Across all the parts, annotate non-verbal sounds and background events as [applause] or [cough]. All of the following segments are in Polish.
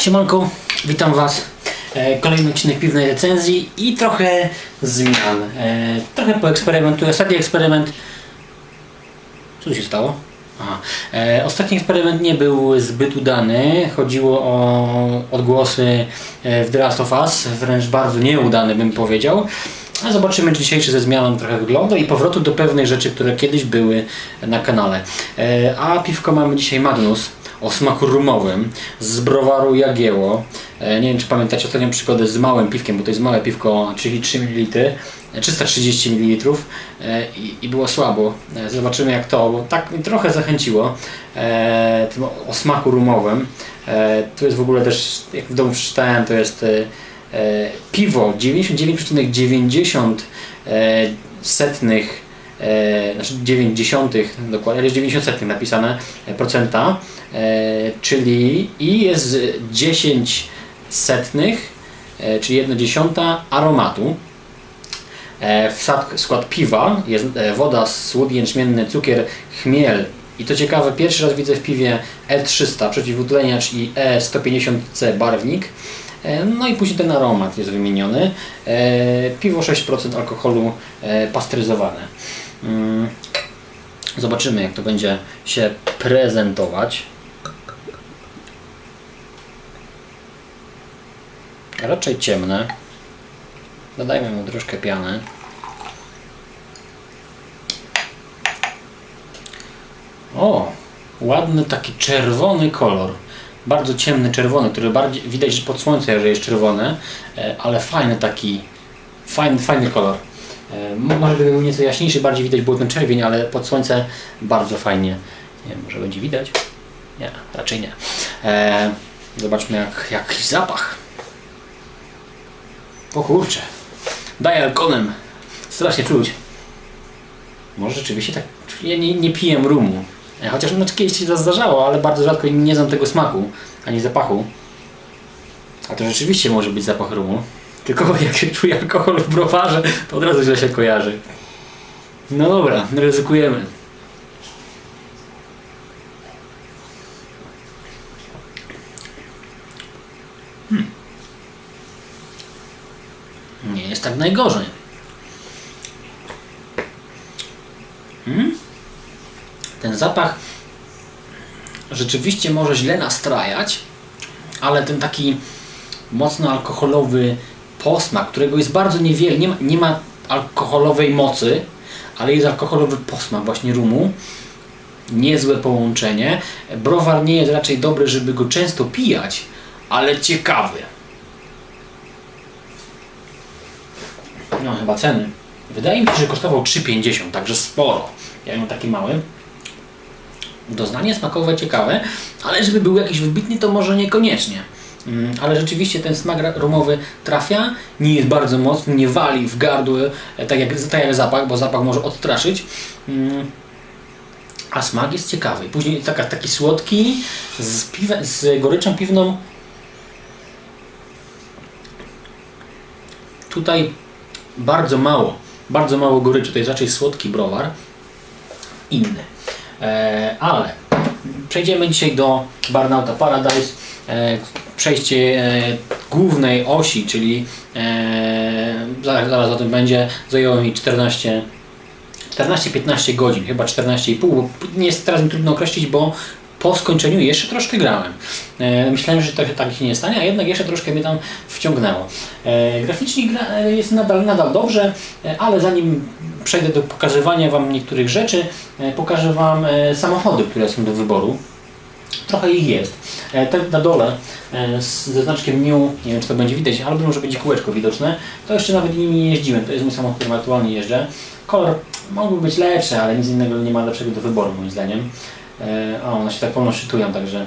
Siemanko, witam Was. E, Kolejny odcinek piwnej recenzji i trochę zmian. E, Trochę poeksperymentuję. Ostatni eksperyment... Co się stało? Aha. E, Ostatni eksperyment nie był zbyt udany. Chodziło o odgłosy w The Last of Us. Wręcz bardzo nieudany bym powiedział. A zobaczymy czy dzisiejszy ze zmianą trochę wygląda i powrotu do pewnych rzeczy, które kiedyś były na kanale. E, A piwko mamy dzisiaj Magnus o smaku rumowym z browaru Jagieło. E, Nie wiem czy pamiętacie ostatnią przygodę z małym piwkiem, bo to jest małe piwko, czyli 3 ml, e, 330 ml i, i było słabo. E, Zobaczymy jak to, bo tak mi trochę zachęciło tym o, smaku rumowym. Tu jest w ogóle też, jak w domu przeczytałem, to jest piwo 99,90 e, setnych e, znaczy 90 dokładnie, ale jest 90 setnych napisane e, procenta, e, czyli i jest 10 setnych, e, czyli 1 dziesiąta aromatu. E, w skład piwa jest e, woda, słód jęczmienny, cukier, chmiel i to ciekawe, pierwszy raz widzę w piwie E300 przeciwutleniacz i E150C barwnik. E, No i później ten aromat jest wymieniony. E, Piwo 6% alkoholu e, pasteryzowane. Mm. Zobaczymy jak to będzie się prezentować. Raczej ciemne. Dodajmy mu troszkę piany. O, ładny taki czerwony kolor. Bardzo ciemny czerwony, który bardziej widać że pod słońce, że jest czerwony, e, ale fajny taki, fajny, fajny kolor. E, Może gdyby był nieco jaśniejszy, bardziej widać było ten czerwień, ale pod słońce bardzo fajnie. Nie wiem, może będzie widać? Nie, raczej nie. E, zobaczmy jak, jakiś zapach. O kurczę. Daję alkonem. Strasznie czuć. Może rzeczywiście tak. Ja nie, nie piję rumu. Chociaż no, kiedyś się to zdarzało, ale bardzo rzadko nie znam tego smaku, ani zapachu. A to rzeczywiście może być zapach rumu. Tylko [laughs] jak się czuje alkohol w browarze, to od razu źle się kojarzy. No dobra, ryzykujemy. Hmm. Nie jest tak najgorzej. Hmm? Ten zapach rzeczywiście może źle nastrajać, ale ten taki mocno alkoholowy posmak, którego jest bardzo niewiele, nie ma, nie ma alkoholowej mocy, ale jest alkoholowy posmak właśnie rumu. Niezłe połączenie. Browar nie jest raczej dobry, żeby go często pijać, ale ciekawy. No chyba ceny. Wydaje mi się, że kosztował 3,50, także sporo. Ja mam taki mały. Doznanie smakowe ciekawe, ale żeby był jakiś wybitny, to może niekoniecznie. Mm, Ale rzeczywiście ten smak rumowy trafia, nie jest bardzo mocny, nie wali w gardło, e, tak jak, tak jak zapach, bo zapach może odstraszyć. Mm, A smak jest ciekawy. Później taka, taki słodki, z, piwe, z goryczą piwną. Tutaj bardzo mało, bardzo mało goryczy. To jest raczej słodki browar. Inny. E, ale przejdziemy dzisiaj do Barnauta Paradise. E, przejście e, głównej osi, czyli zaraz, o tym będzie, zajęło mi 14 14-15 godzin, chyba 14,5, bo nie jest teraz mi trudno określić, bo po skończeniu jeszcze troszkę grałem. E, myślałem, że tak, tak się nie stanie, a jednak jeszcze troszkę mnie tam wciągnęło. E, graficznie gra e, jest nadal, nadal dobrze, ale zanim przejdę do pokazywania Wam niektórych rzeczy, pokażę Wam samochody, które są do wyboru. Trochę ich jest. E, Te na dole ze znaczkiem New, nie wiem czy to będzie widać, albo może będzie kółeczko widoczne, to jeszcze nawet nimi nie jeździłem. To jest mój samochód, którym aktualnie jeżdżę. Kolor mógłby być lepszy, ale nic innego nie ma lepszego do wyboru moim zdaniem. E, O, one się tak wolno także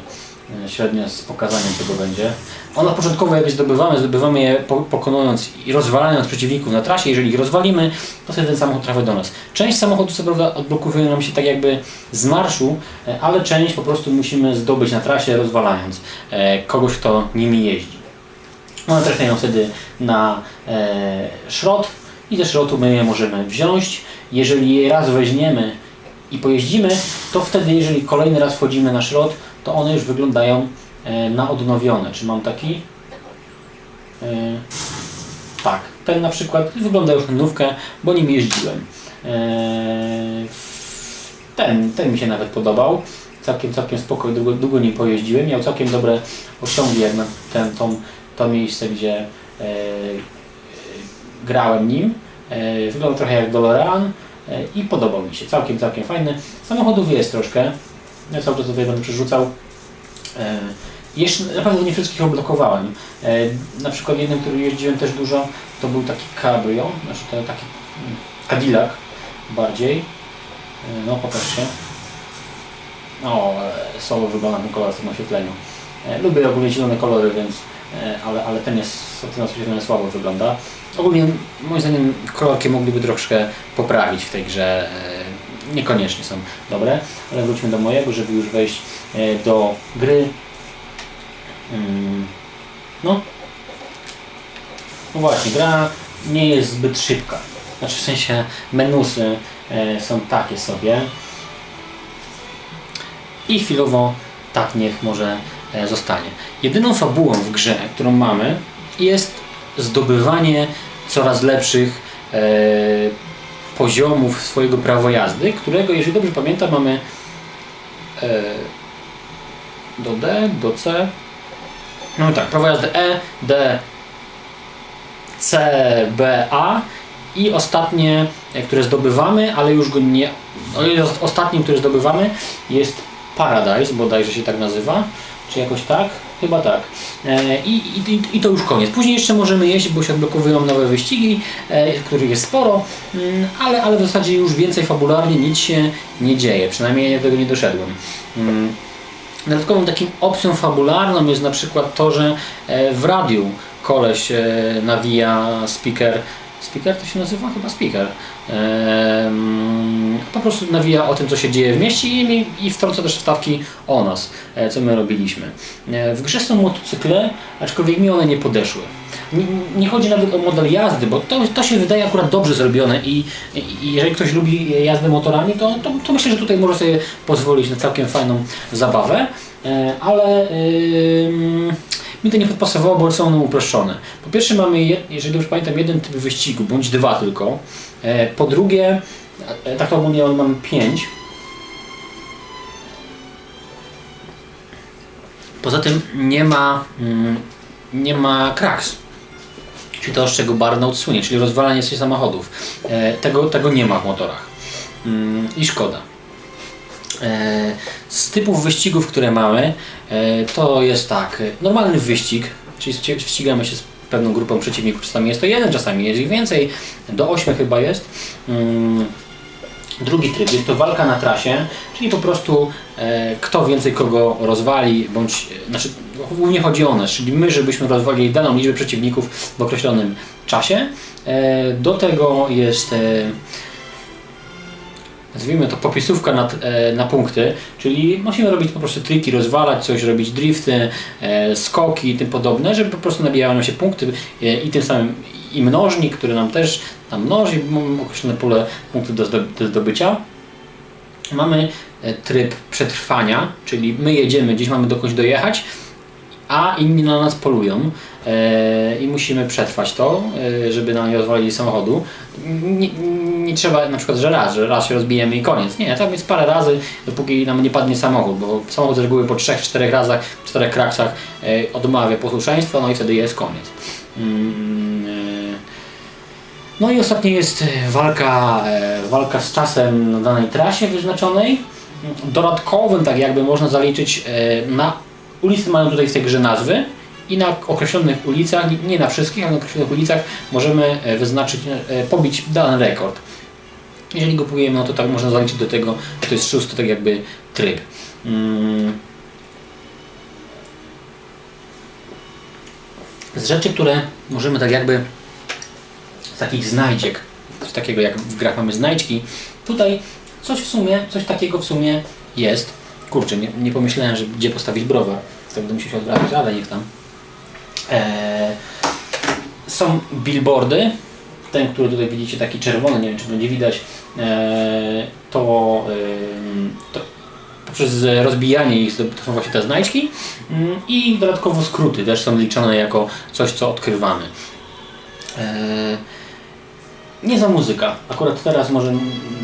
e, średnio z pokazaniem tego będzie. One początkowo jak je zdobywamy, zdobywamy je po- pokonując i rozwalając przeciwników na trasie. Jeżeli ich rozwalimy, to wtedy ten samochód trafia do nas. Część samochodów co prawda odblokowuje nam się tak jakby z marszu, e, ale część po prostu musimy zdobyć na trasie rozwalając kogoś, kto nimi jeździ. One trafiają wtedy na szrot i ze szrotu my je możemy wziąć. Jeżeli je raz weźmiemy i pojeździmy, to wtedy jeżeli kolejny raz wchodzimy na szrot, to one już wyglądają e, na odnowione. Czy mam taki? E, tak, ten na przykład wygląda już na nówkę, bo nim jeździłem. E, ten, ten mi się nawet podobał. Całkiem, całkiem spokojnie, długo, długo nim pojeździłem. Miał całkiem dobre osiągi jak na ten, tą, to miejsce, gdzie grałem nim. Wyglądał trochę jak DeLorean e, i podobał mi się. Całkiem, całkiem fajny. Samochodów jest troszkę. Ja cały czas tutaj będę przerzucał. E, jeszcze na pewno nie wszystkich odblokowałem. E, na przykład jednym, który jeździłem też dużo, to był taki cabrio, znaczy to taki mm, Cadillac bardziej. E, no pokaż się. O, e, słabo wygląda ten kolor w tym oświetleniu. E, lubię ogólnie zielone kolory, więc e, ale, ale ten jest w tym oświetleniu słabo wygląda. Ogólnie moim zdaniem kolorki mogliby troszkę poprawić w tej grze. E, niekoniecznie są dobre, ale wróćmy do mojego, żeby już wejść e, do gry. Mm, No. No właśnie, gra nie jest zbyt szybka. Znaczy w sensie menusy e, są takie sobie. I chwilowo tak niech może e, zostanie. Jedyną fabułą w grze, którą mamy jest zdobywanie coraz lepszych e, poziomów swojego prawa jazdy, którego, jeżeli dobrze pamiętam, mamy e, do D, do C. No tak, prawo jazdy E, D, C, B, A i ostatnie, e, które zdobywamy, ale już go nie. Ostatnim, który zdobywamy jest Paradise, bodajże się tak nazywa, czy jakoś tak? Chyba tak. E, i, i, I to już koniec. Później jeszcze możemy jeść, bo się odblokowują nowe wyścigi, e, których jest sporo, mm, ale, ale w zasadzie już więcej fabularnie nic się nie dzieje. Przynajmniej ja do tego nie doszedłem. Mm. Dodatkową takim opcją fabularną jest na przykład to, że e, w radiu koleś nawija speaker. Speaker to się nazywa? Chyba speaker. Po prostu nawija o tym, co się dzieje w mieście i, i wtrąca też wstawki o nas, e, co my robiliśmy. E, W grze są motocykle, aczkolwiek mi one nie podeszły. Nie, nie chodzi nawet o model jazdy, bo to, to się wydaje akurat dobrze zrobione i, i jeżeli ktoś lubi jazdę motorami, to, to, to myślę, że tutaj może sobie pozwolić na całkiem fajną zabawę, E, ale ym, mi to nie podpasowało, bo są one uproszczone. Po pierwsze mamy, je, jeżeli dobrze pamiętam, jeden typ wyścigu, bądź dwa tylko. E, Po drugie, e, tak ogólnie mam pięć. Poza tym nie ma, mm, nie ma kraks. Czyli to, z czego Barnout słynie, czyli rozwalanie się samochodów. E, tego, tego nie ma w motorach. Mm, I szkoda. E, Z typów wyścigów, które mamy, e, to jest tak, normalny wyścig, czyli ści- ścigamy się z pewną grupą przeciwników, czasami jest to jeden, czasami jest ich więcej, do ośmiu chyba jest. Mm, Drugi tryb jest to walka na trasie, czyli po prostu e, kto więcej kogo rozwali, bądź, znaczy głównie chodzi o nas, czyli my, żebyśmy rozwalili daną liczbę przeciwników w określonym czasie. Do tego jest nazwijmy to popisówka na, e, na punkty, czyli musimy robić po prostu triki, rozwalać coś, robić drifty, e, skoki i tym podobne, żeby po prostu nabijały nam się punkty e, i tym samym i mnożnik, który nam też tam mnoży, mamy określone pole punktów do, do zdobycia. Mamy tryb przetrwania, czyli my jedziemy, gdzieś mamy dokądś dojechać, a inni na nas polują e, i musimy przetrwać to, e, żeby nam nie rozwalili samochodu. Nie, nie trzeba na przykład, że raz, że raz się rozbijemy i koniec. Nie, tam jest parę razy, dopóki nam nie padnie samochód, bo samochód z reguły po 3-4 razach, 4 kraksach e, odmawia posłuszeństwa, no i wtedy jest koniec. Mm, no i ostatnie jest walka, walka z czasem na danej trasie wyznaczonej. Dodatkowym, tak jakby można zaliczyć na ulicy mają tutaj w tej grze nazwy i na określonych ulicach, nie- na wszystkich, ale na określonych ulicach możemy e, wyznaczyć, e, pobić dany rekord. Jeżeli go powiemy, no to tak można zaliczyć do tego, że to jest szósty tak jakby tryb. Mm. Z rzeczy, które możemy tak jakby z takich znajdziek, coś takiego jak w grach mamy znajdźki, tutaj coś w sumie, coś takiego w sumie jest. Kurczę, nie, nie pomyślałem, że gdzie postawić browar. Tak będę musiał się odwracać, ale niech tam. Eee, są billboardy, ten, który tutaj widzicie, taki czerwony, nie wiem czy będzie widać, e, to, e, to poprzez rozbijanie ich to są właśnie te znajdźki mm, i dodatkowo skróty też są liczone jako coś, co odkrywamy. E, nie za muzyka. Akurat teraz może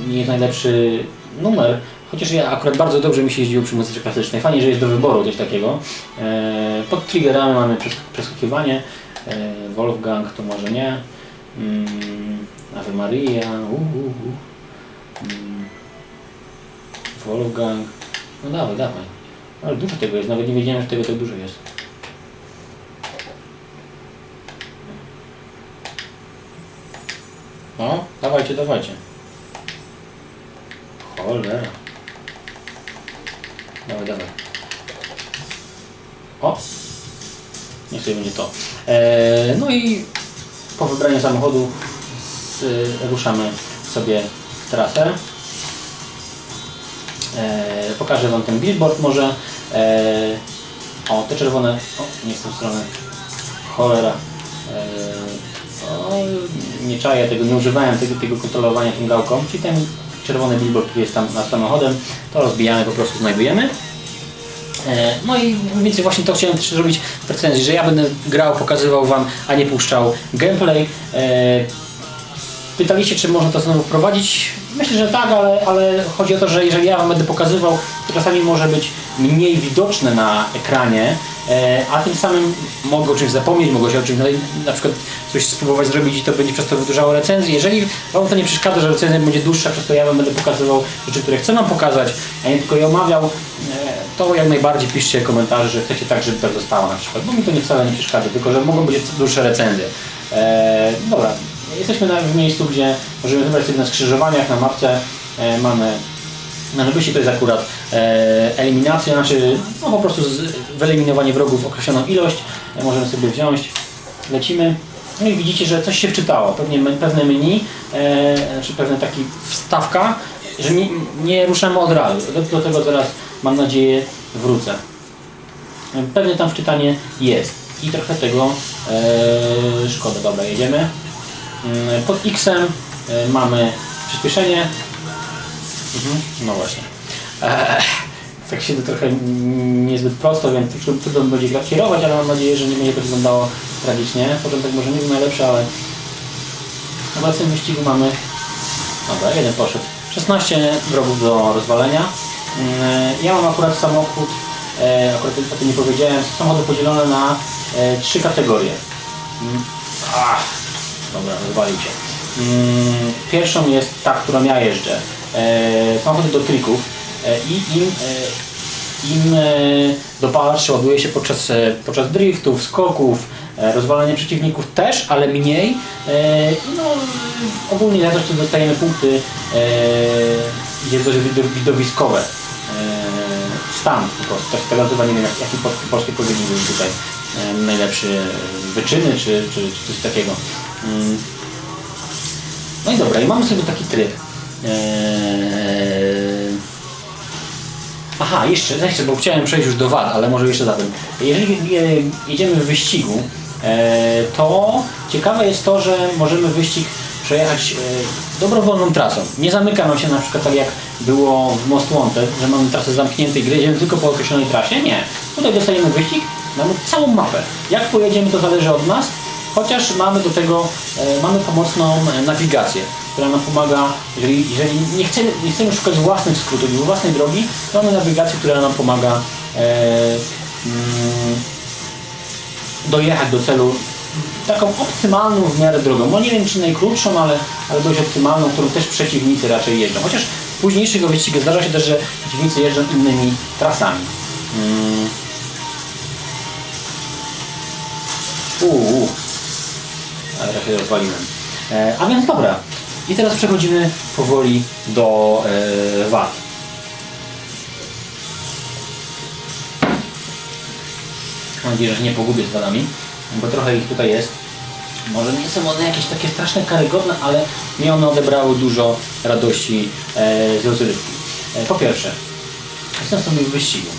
nie jest najlepszy numer, chociaż ja akurat bardzo dobrze mi się jeździło przy muzyce klasycznej. Fajnie, że jest do wyboru coś takiego. E, pod triggerami mamy przeskakiwanie. E, Wolfgang to może nie. Mm, Ave Maria. Uh, Wolfgang. No dawaj, dawaj. Ale dużo tego jest, nawet nie wiedziałem, że tego tak dużo jest. No, dawajcie, dawajcie. Cholera. Dawaj, dawaj. O! Niech sobie będzie to. Eee, no i po wybraniu samochodu z, ruszamy sobie w trasę. Eee, pokażę Wam ten billboard może. Eee, o, te czerwone. O, nie w tą stronę. Cholera. Eee, o, nie czaję tego, nie używałem tego, tego kontrolowania tą gałką. Czyli ten czerwony billboard, który jest tam nad samochodem, to rozbijamy, po prostu znajdujemy. E, no i więcej właśnie to chciałem też zrobić w recenzji, że ja będę grał, pokazywał Wam, a nie puszczał gameplay. E, pytaliście, czy można to znowu wprowadzić? Myślę, że tak, ale, ale chodzi o to, że jeżeli ja Wam będę pokazywał, to czasami może być mniej widoczne na ekranie, e, a tym samym mogę o czymś zapomnieć, mogę się o czymś na przykład coś spróbować zrobić i to będzie przez to wydłużało recenzję. Jeżeli Wam to nie przeszkadza, że recenzja będzie dłuższa, przez to ja Wam będę pokazywał rzeczy, które chcę Wam pokazać, a nie tylko je omawiał, to jak najbardziej piszcie komentarze, że chcecie tak, żeby tak zostało na przykład, bo mi to nie wcale nie przeszkadza, tylko że mogą być dłuższe recenzje. Eee, dobra, jesteśmy w miejscu, gdzie możemy wybrać sobie na skrzyżowaniach, na mapce e, mamy na Nebysi to jest akurat e, eliminacja, znaczy no, po prostu z, wyeliminowanie wrogów określoną ilość, e, możemy sobie wziąć, lecimy. No i widzicie, że coś się wczytało, pewnie pewne menu, e, czy pewna taki wstawka, że nie, nie ruszamy od razu. Do, do tego teraz mam nadzieję wrócę. Pewnie tam wczytanie jest i trochę tego e, szkoda. Dobra, jedziemy. Mm, pod X e, mamy przyspieszenie. Mhm, no właśnie. E, tak się to trochę niezbyt prosto, więc trudno będzie kierować, ale mam nadzieję, że nie będzie to wyglądało tragicznie. Początek może nie był najlepszy, ale w obecnym wyścigu mamy... Dobra, jeden poszedł. 16 wrogów do rozwalenia. Mm, ja mam akurat samochód, e, akurat o tym nie powiedziałem, samochody podzielone na e, trzy kategorie. Mm, dobra, się. Mm, pierwszą jest ta, którą ja jeżdżę. E, samochody do trików i im, im dopalacz ładuje się podczas, podczas driftów, skoków, rozwalania przeciwników też, ale mniej. No, ogólnie za to, że dostajemy punkty jest dość widowiskowe. Stan po prostu, tak się nazywa, nie wiem jaki polski powiedział był tutaj najlepszy wyczyny czy, czy, czy coś takiego. Mm. No i dobra, i mamy sobie taki tryb. Aha, jeszcze, jeszcze, bo chciałem przejść już do wad, ale może jeszcze zatem. Jeżeli jedziemy w wyścigu, to ciekawe jest to, że możemy wyścig przejechać e, dobrowolną trasą. Nie zamyka nam się na przykład tak jak było w Most Wanted, że mamy trasę zamkniętą i jedziemy tylko po określonej trasie. Nie. Tutaj dostajemy wyścig, mamy całą mapę. Jak pojedziemy to zależy od nas, chociaż mamy do tego, e, mamy pomocną nawigację, która nam pomaga, jeżeli, jeżeli nie, chcemy, nie chcemy szukać własnych skrótów własnej drogi, mamy nawigację, która nam pomaga e, mm, dojechać do celu taką optymalną w miarę drogą. No nie wiem czy najkrótszą, ale, ale dość optymalną, którą też przeciwnicy raczej jeżdżą. Chociaż w późniejszych wyścigach zdarza się też, że przeciwnicy jeżdżą innymi trasami. Hmm. Się rozwaliłem. A więc dobra. I teraz przechodzimy powoli do e, wad. Mam nadzieję, że nie pogubię z wadami bo trochę ich tutaj jest. Może nie są one jakieś takie straszne, karygodne, ale mi one odebrały dużo radości e, z rozrywki. E, po pierwsze, jestem sobie w wyścigu.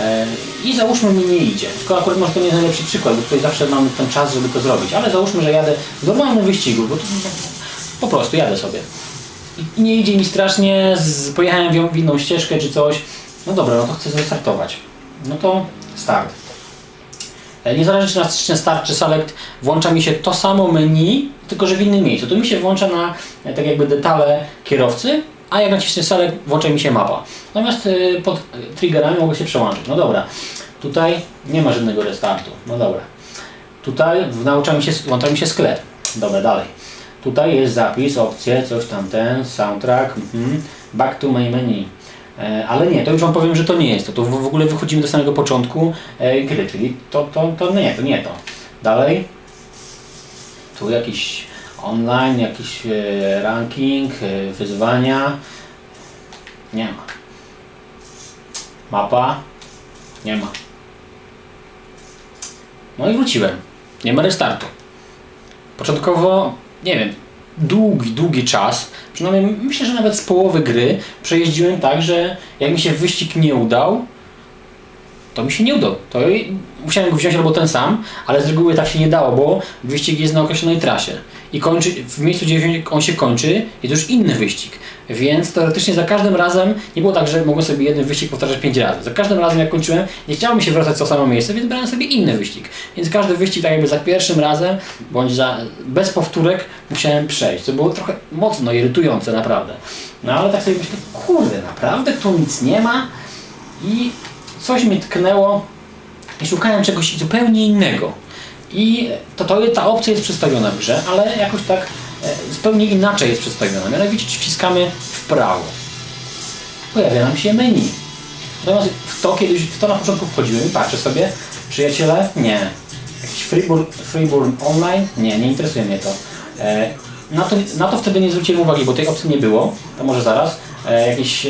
E, I załóżmy mi nie idzie. Tylko akurat może to nie jest najlepszy przykład, bo tutaj zawsze mam ten czas, żeby to zrobić. Ale załóżmy, że jadę w normalnym wyścigu, bo to, po prostu jadę sobie. I nie idzie mi strasznie, z, pojechałem w inną ścieżkę czy coś. No dobra, no to chcę zrestartować. No to start. Niezależnie czy naciśnę start czy select, włącza mi się to samo menu, tylko że w innym miejscu. Tu mi się włącza na e, tak jakby detale kierowcy, a jak naciśnę select, włącza mi się mapa. Natomiast e, pod triggerami mogę się przełączyć. No dobra, tutaj nie ma żadnego restartu. No dobra. Tutaj włącza mi się, włącza mi się sklep. Dobra, dalej. Tutaj jest zapis, opcje, coś tam ten, soundtrack, mhm. back to my menu. E, ale nie, to już Wam powiem, że to nie jest to. To w w ogóle wychodzimy do samego początku e, gry, czyli to, to, to nie, to nie to. Dalej. Tu jakiś online, jakiś e, ranking, e, wyzwania. Nie ma. Mapa. Nie ma. No i wróciłem. Nie ma restartu. Początkowo, nie wiem, długi, długi czas, przynajmniej myślę, że nawet z połowy gry przejeździłem tak, że jak mi się wyścig nie udał, to mi się nie udał. To musiałem go wziąć albo ten sam, ale z reguły tak się nie dało, bo wyścig jest na określonej trasie. I kończy, w miejscu, gdzie on się kończy, jest już inny wyścig. Więc teoretycznie za każdym razem nie było tak, że mogłem sobie jeden wyścig powtarzać pięć razy. Za każdym razem jak kończyłem, nie chciało mi się wracać to samo miejsce, więc brałem sobie inny wyścig. Więc każdy wyścig tak jakby za pierwszym razem, bądź za, bez powtórek musiałem przejść, co było trochę mocno irytujące naprawdę. No ale tak sobie myślę, kurde, naprawdę tu nic nie ma i coś mi tknęło i szukałem czegoś zupełnie innego. I to, to ta opcja jest przedstawiona w grze, ale jakoś tak e, zupełnie inaczej jest przedstawiona. Mianowicie wciskamy w prawo. Pojawia nam się menu. Natomiast w to kiedyś, w to na początku wchodziłem i patrzę sobie, przyjaciele, nie. Jakiś Freeburn, Freeburn Online? Nie, nie interesuje mnie to. E, na, to. na to wtedy nie zwróciłem uwagi, bo tej opcji nie było, to może zaraz. E, jakieś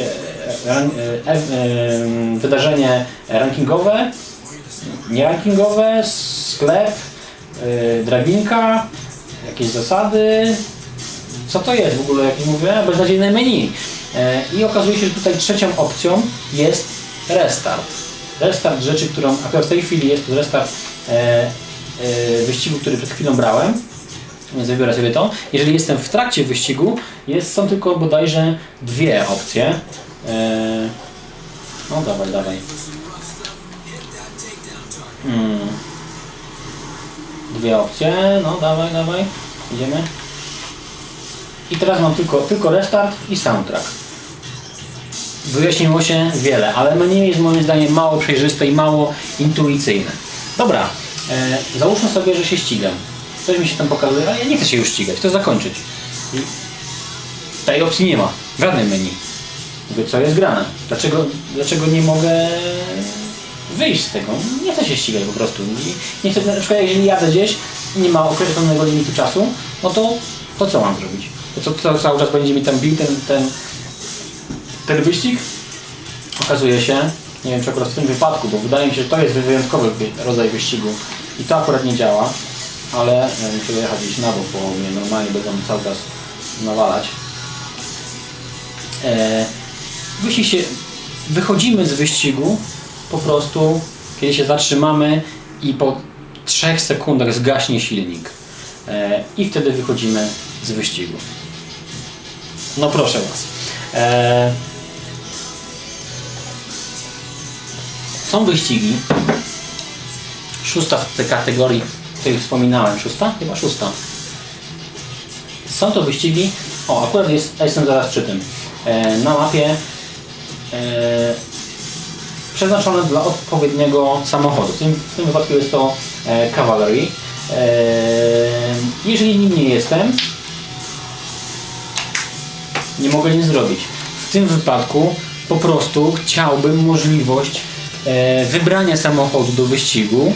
wydarzenie rankingowe, nierankingowe, sklep, yy, drabinka, jakieś zasady. Co to jest w ogóle, jak mówię? Beznadziejne menu. E, I okazuje się, że tutaj trzecią opcją jest restart. Restart rzeczy, którą akurat w tej chwili jest to restart e, wyścigu, który przed chwilą brałem. Więc wybiorę sobie to. Jeżeli jestem w trakcie wyścigu, jest, są tylko bodajże dwie opcje. No dawaj, dawaj. Hmm. Dwie opcje, no dawaj, dawaj, idziemy. I teraz mam tylko, tylko restart i soundtrack. Wyjaśniło się wiele, ale menu jest moim zdaniem mało przejrzyste i mało intuicyjne. Dobra, e, załóżmy sobie, że się ścigam. Coś mi się tam pokazuje, ale ja nie chcę się już ścigać, chcę zakończyć. I tej opcji nie ma, w żadnym menu. Mówię, co jest grane? Dlaczego, dlaczego nie mogę wyjść z tego? Nie chcę się ścigać po prostu. Nie chcę, na przykład jeżeli jadę gdzieś i nie ma określonego limitu czasu, no to, to co mam zrobić? To, to cały czas będzie mi tam bił ten, ten, ten wyścig? Okazuje się, nie wiem czy akurat w tym wypadku, bo wydaje mi się, że to jest wyjątkowy wy- rodzaj wyścigu i to akurat nie działa, ale e, muszę dojechać gdzieś na bok, bo mnie normalnie będą cały czas nawalać. E, wyścig się, wychodzimy z wyścigu po prostu, kiedy się zatrzymamy i po 3 sekundach zgaśnie silnik. E, I wtedy wychodzimy z wyścigu. No proszę Was. E, są wyścigi. Szósta w tej kategorii, o której wspominałem. Szósta? Chyba szósta. Są to wyścigi. O, akurat jest, jestem zaraz przy tym. E, na mapie e, przeznaczone dla odpowiedniego samochodu. W tym, w tym wypadku jest to e, Cavalry. E, jeżeli nim nie jestem, nie mogę nic zrobić. W tym wypadku po prostu chciałbym możliwość e, wybrania samochodu do wyścigu,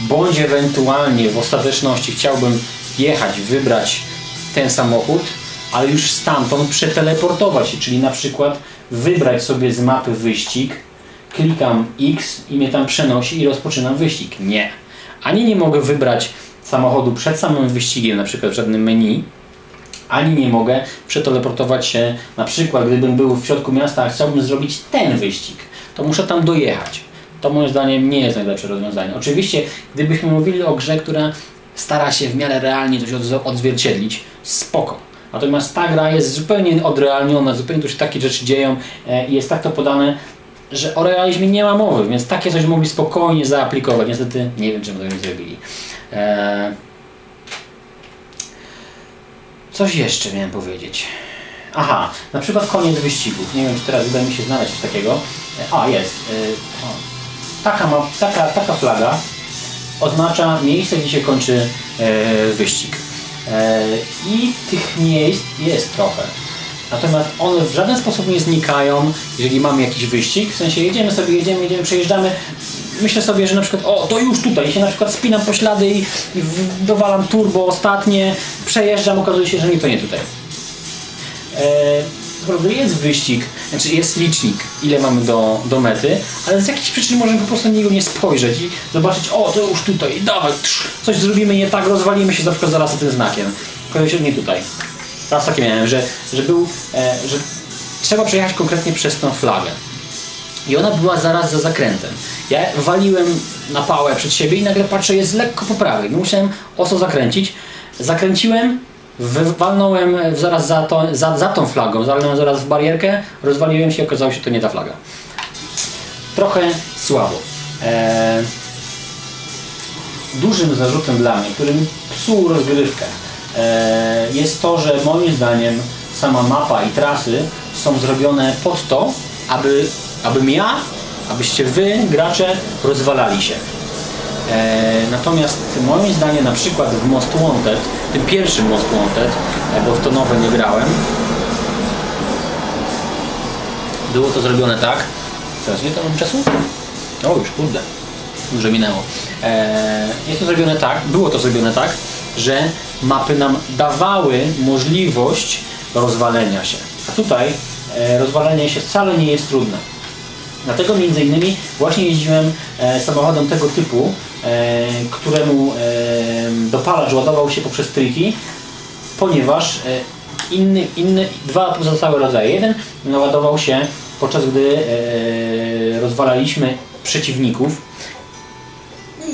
bądź ewentualnie w ostateczności chciałbym jechać, wybrać ten samochód, ale już stamtąd przeteleportować się, czyli na przykład wybrać sobie z mapy wyścig, klikam X i mnie tam przenosi i rozpoczynam wyścig. Nie. Ani nie mogę wybrać samochodu przed samym wyścigiem, na przykład w żadnym menu, ani nie mogę przeteleportować się, na przykład gdybym był w środku miasta, a chciałbym zrobić ten wyścig, to muszę tam dojechać. to moim zdaniem nie jest najlepsze rozwiązanie. Oczywiście, gdybyśmy mówili o grze, która stara się w miarę realnie coś odz- odzwierciedlić, spoko. Natomiast ta gra jest zupełnie odrealniona, zupełnie tu się takie rzeczy dzieją e, i jest tak to podane, że o realizmie nie ma mowy, więc takie coś mogli spokojnie zaaplikować. Niestety nie wiem, czemu tego nie zrobili. E, Coś jeszcze miałem powiedzieć. Aha, na przykład koniec wyścigów. Nie wiem, czy teraz uda mi się znaleźć coś takiego. E, A, jest. E. Taka, ma, taka, taka flaga oznacza miejsce, gdzie się kończy e, wyścig. I tych miejsc jest trochę. Natomiast one w żaden sposób nie znikają, jeżeli mamy jakiś wyścig. W sensie jedziemy sobie, jedziemy, jedziemy, przejeżdżamy. Myślę sobie, że na przykład, o, to już tutaj, I się na przykład spinam po ślady i, i dowalam turbo ostatnie, przejeżdżam, okazuje się, że nie, to nie tutaj. E, Naprawdę jest wyścig, znaczy jest licznik, ile mamy do, do mety, ale z jakiejś przyczyny możemy po prostu na niego nie spojrzeć i zobaczyć, o to już tutaj, dawaj, trz, coś zrobimy nie tak, rozwalimy się na przykład zaraz za tym znakiem. Okazuje się, że nie tutaj. Raz takie miałem, że, że był, e, że trzeba przejechać konkretnie przez tą flagę. I ona była zaraz za zakrętem. Ja waliłem na pałę przed siebie i nagle patrzę, jest lekko po prawej. No musiałem ostro zakręcić. Zakręciłem, walnąłem zaraz za, to, za, za tą flagą, walnąłem zaraz w barierkę, rozwaliłem się i okazało się, że to nie ta flaga. Trochę słabo. Eee, dużym zarzutem dla mnie, który mi psuł rozgrywkę, jest to, że moim zdaniem sama mapa i trasy są zrobione pod to, aby, abym ja, abyście wy, gracze, rozwalali się. E, natomiast moim zdaniem na przykład w Most Wanted, tym pierwszym Most Wanted, e, bo w to nowe nie grałem, było to zrobione tak. Teraz nie to mam czasu? O już kurde. Dużo minęło. E, jest to zrobione tak, było to zrobione tak, że mapy nam dawały możliwość rozwalenia się. A tutaj e, rozwalenie się wcale nie jest trudne. Dlatego między innymi właśnie jeździłem e, samochodem tego typu, e, któremu dopalacz ładował się poprzez triki, ponieważ inny, inny, dwa pozostałe rodzaje. Jeden naładował się podczas gdy rozwalaliśmy przeciwników.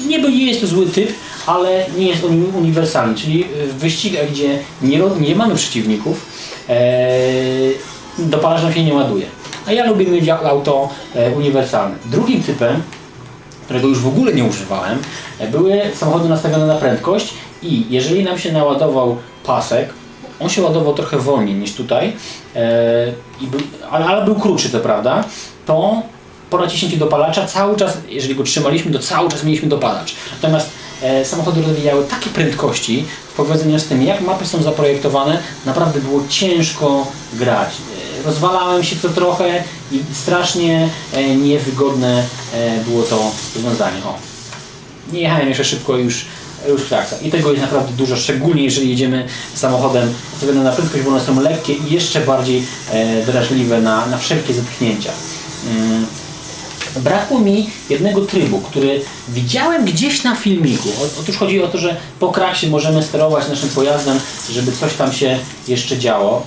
Nie, nie jest to zły typ, ale nie jest on uniwersalny, czyli w wyścigach, gdzie nie, nie mamy przeciwników, e, dopalacz nam się nie ładuje. A ja lubię mieć au- auto e, uniwersalne. Drugim typem którego już w ogóle nie używałem, e, były samochody nastawione na prędkość i jeżeli nam się naładował pasek, on się ładował trochę wolniej niż tutaj, e, ale, był krótszy, to prawda, to po naciśnięciu dopalacza cały czas, jeżeli go trzymaliśmy, to cały czas mieliśmy dopalacz. Natomiast e, samochody rozwijały takie prędkości w porównaniu z tym, jak mapy są zaprojektowane, naprawdę było ciężko grać. E, rozwalałem się co trochę i strasznie e, niewygodne e, było to rozwiązanie. O, nie jechałem jeszcze szybko już już kraksa. I tego jest naprawdę dużo, szczególnie jeżeli jedziemy samochodem nastawionym na prędkość, bo one są lekkie i jeszcze bardziej e, drażliwe na, na wszelkie zetknięcia. Mm. Brakło mi jednego trybu, który widziałem gdzieś na filmiku. Otóż chodzi o to, że po krasie możemy sterować naszym pojazdem, żeby coś tam się jeszcze działo.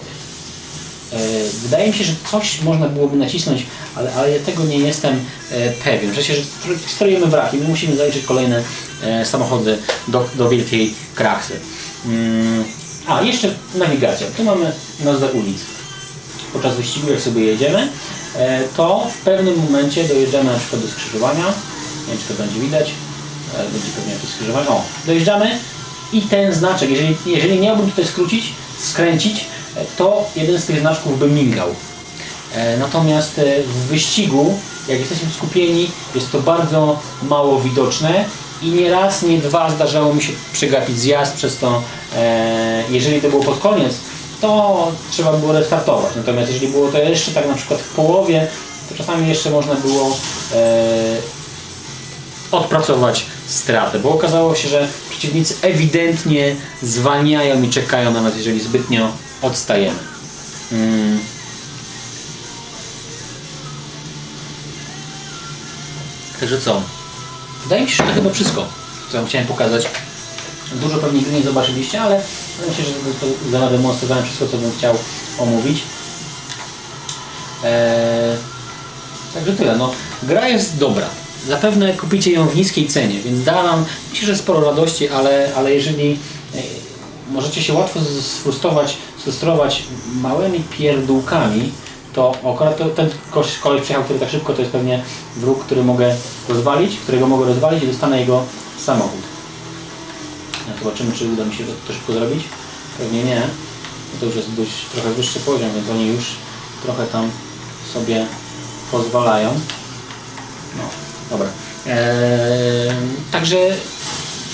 E, Wydaje mi się, że coś można byłoby nacisnąć, ale, ale ja tego nie jestem e, pewien. Przecież stro- strojemy braki, my musimy zaliczyć kolejne e, samochody do, do wielkiej kraksy. Mm, A, jeszcze nawigacja. Tu mamy nazwę ulic. Podczas wyścigu, jak sobie jedziemy, to w pewnym momencie dojeżdżamy na przykład do skrzyżowania. Nie wiem, czy to będzie widać. E, Będzie pewnie jakieś skrzyżowanie. O, dojeżdżamy i ten znaczek, jeżeli, jeżeli miałbym tutaj skrócić, skręcić, e, to jeden z tych znaczków by migał. E, Natomiast e, w wyścigu, jak jesteśmy skupieni, jest to bardzo mało widoczne i nie raz, nie dwa zdarzało mi się przegapić zjazd przez to, e, jeżeli to było pod koniec, to trzeba było restartować. Natomiast jeżeli było to jeszcze tak na przykład w połowie, to czasami jeszcze można było e, odpracować stratę, bo okazało się, że przeciwnicy ewidentnie zwalniają i czekają na nas, jeżeli zbytnio odstajemy. Mm. Także co? Wydaje mi się, że to chyba wszystko, co chciałem pokazać. Dużo pewnie nie zobaczyliście, ale się, że to zademonstrowałem wszystko, co bym chciał omówić. Eee, także tyle. No, gra jest dobra. zapewne kupicie ją w niskiej cenie, więc da Wam myślę, że sporo radości, ale, ale jeżeli e, możecie się łatwo sfrustrować, sfrustrować małymi pierdółkami, to akurat to, ten koleś przyjechał, który tak szybko, to jest pewnie wróg, który mogę rozwalić, którego mogę rozwalić i dostanę jego samochód. Zobaczymy, czy uda mi się to, szybko zrobić. Pewnie nie. To już jest dość trochę wyższy poziom, więc oni już trochę tam sobie pozwalają. No, dobra. Eee, także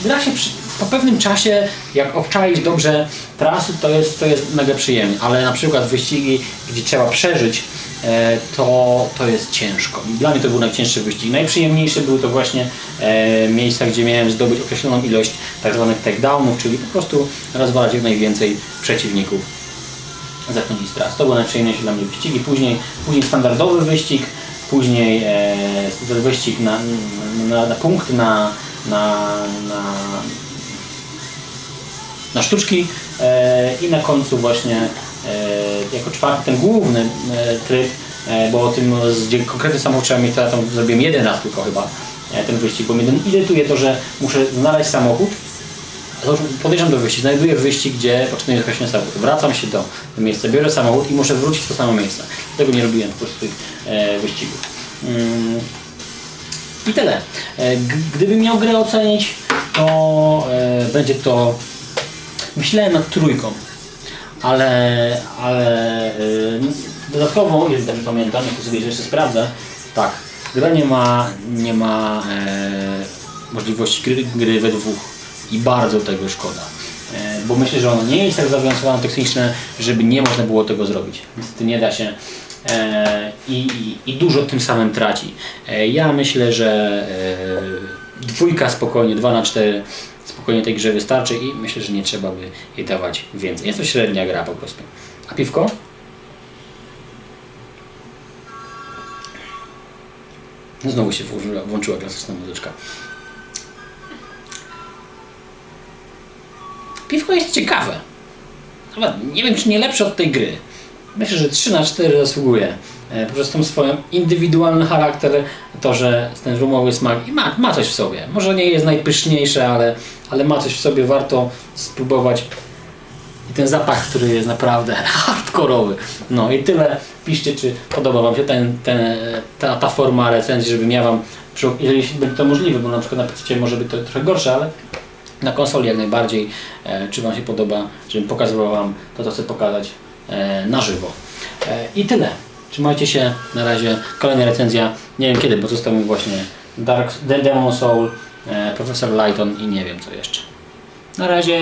gra się przy, po pewnym czasie, jak obczaić dobrze trasy, to jest, to jest mega przyjemnie, ale na przykład wyścigi, gdzie trzeba przeżyć, to, to jest ciężko. Dla mnie to był najcięższy wyścig. Najprzyjemniejszy był to właśnie e, miejsca, gdzie miałem zdobyć określoną ilość tak zwanych takedownów, czyli po prostu rozwalać jak najwięcej przeciwników zakończyć tras. To były najprzyjemniejsze dla mnie wyścigi. Później, później standardowy wyścig, później e, wyścig na, na, na punkt, na, na, na, na sztuczki e, i na końcu właśnie e, jako czwarty ten główny e, tryb, e, bo o tym z- gdzie konkretny samochód trzeba ja tam zrobiłem jeden raz tylko chyba e, ten wyścig, bo mnie irytuje to, że muszę znaleźć samochód, Podjeżdżam do wyścigu, znajduję wyścig, gdzie poczynuję określony samochód. Wracam się do, miejsca, biorę samochód i muszę wrócić w to samo miejsce. Tego nie robiłem po prostu tych e, wyścigów. Mm. I tyle. E, gdybym miał grę ocenić, to e, będzie to... Myślałem nad trójką, ale, ale e, dodatkowo, jeżeli dobrze pamiętam, jak to sobie jeszcze sprawdzę, tak, gra nie ma, nie ma e, możliwości gry, gry we dwóch i bardzo tego szkoda. E, Bo myślę, że ono nie jest tak zaawansowane techniczne, żeby nie można było tego zrobić. Niestety nie da się e, i, i, i dużo tym samym traci. E, Ja myślę, że e, dwójka spokojnie, 2 na 4 spokojnie tej grze wystarczy i myślę, że nie trzeba by jej dawać więcej. Jest to średnia gra po prostu. A piwko? No Znowu się włączyła, włączyła klasyczna muzyczka. Piwko jest ciekawe. Nawet nie wiem, czy nie lepsze od tej gry. Myślę, że 3 na 4 zasługuje. E, Po prostu swoją indywidualny charakter, to, że ten rumowy smak ma, ma coś w sobie. Może nie jest najpyszniejsze, ale, ale ma coś w sobie, warto spróbować. I ten zapach, który jest naprawdę [laughs] hardkorowy. No i tyle. Piszcie, czy podoba Wam się ten, ten, ta, ta forma recenzji, żebym ja Wam, jeżeli będzie to możliwe, bo na przykład na PC może być to trochę gorsze, ale na konsoli jak najbardziej, e, czy Wam się podoba, żebym pokazywał Wam to, co chcę pokazać e, na żywo. E, I tyle. Trzymajcie się, na razie. Kolejna recenzja, nie wiem kiedy, bo został mi właśnie Dark, Demon Soul, e, Professor Lighton i nie wiem co jeszcze. Na razie,